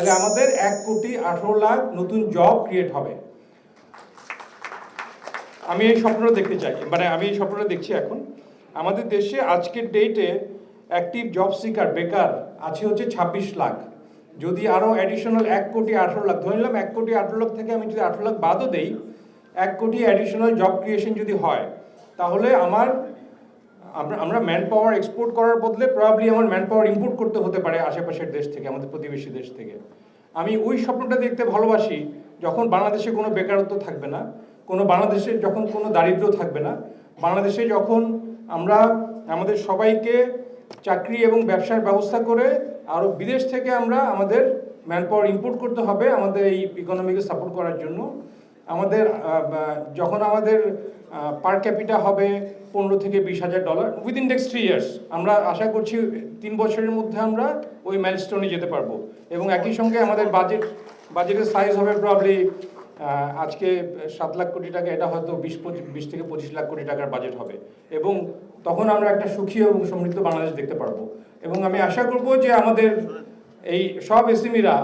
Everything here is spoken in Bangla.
তাহলে আমাদের এক কোটি আঠারো লাখ নতুন জব ক্রিয়েট হবে। আমি এই স্বপ্নটা দেখতে চাই মানে আমি এই স্বপ্নটা দেখছি এখন। আমাদের দেশে আজকের ডেটে অ্যাক্টিভ জব সিকার বেকার, আছে হচ্ছে ছাব্বিশ লাখ। যদি আরও অ্যাডিশনাল এক কোটি আঠারো লাখ, ধরে নিলাম এক কোটি আঠারো লাখ থেকে আমি যদি আঠারো লাখ বাদও দেই, এক কোটি অ্যাডিশনাল জব ক্রিয়েশন যদি হয়, তাহলে আমার আমরা ম্যান পাওয়ার এক্সপোর্ট করার বদলে প্রবাবলি আমার ম্যান পাওয়ার ইম্পোর্ট করতে হতে পারে আশেপাশের দেশ থেকে, আমাদের প্রতিবেশী দেশ থেকে। আমি ওই স্বপ্নটা দেখতে ভালোবাসি যখন বাংলাদেশে কোনো বেকারত্ব থাকবে না, কোনো বাংলাদেশে যখন কোনো দারিদ্র্য থাকবে না, বাংলাদেশে যখন আমরা, আমাদের সবাইকে চাকরি এবং ব্যবসার ব্যবস্থা করে আরও বিদেশ থেকে আমরা আমাদের ম্যান পাওয়ার ইম্পোর্ট করতে হবে, আমাদের এই ইকোনমিকে সাপোর্ট করার জন্য। আমাদের যখন আমাদের পার ক্যাপিটা হবে পনেরো থেকে বিশ হাজার dollar within next three years আমরা আশা করছি তিন বছরের মধ্যে আমরা ওই মাইলস্টোনে যেতে পারব। এবং একই সঙ্গে আমাদের বাজেট বাজেটের সাইজ হবে প্রবলি আজকে সাত লাখ কোটি টাকা, এটা হয়তো বিশ বিশ থেকে পঁচিশ লাখ কোটি টাকার বাজেট হবে। এবং তখন আমরা একটা সুখী এবং সমৃদ্ধ বাংলাদেশ দেখতে পারব। এবং আমি আশা করব যে আমাদের এই সব এসএমইরা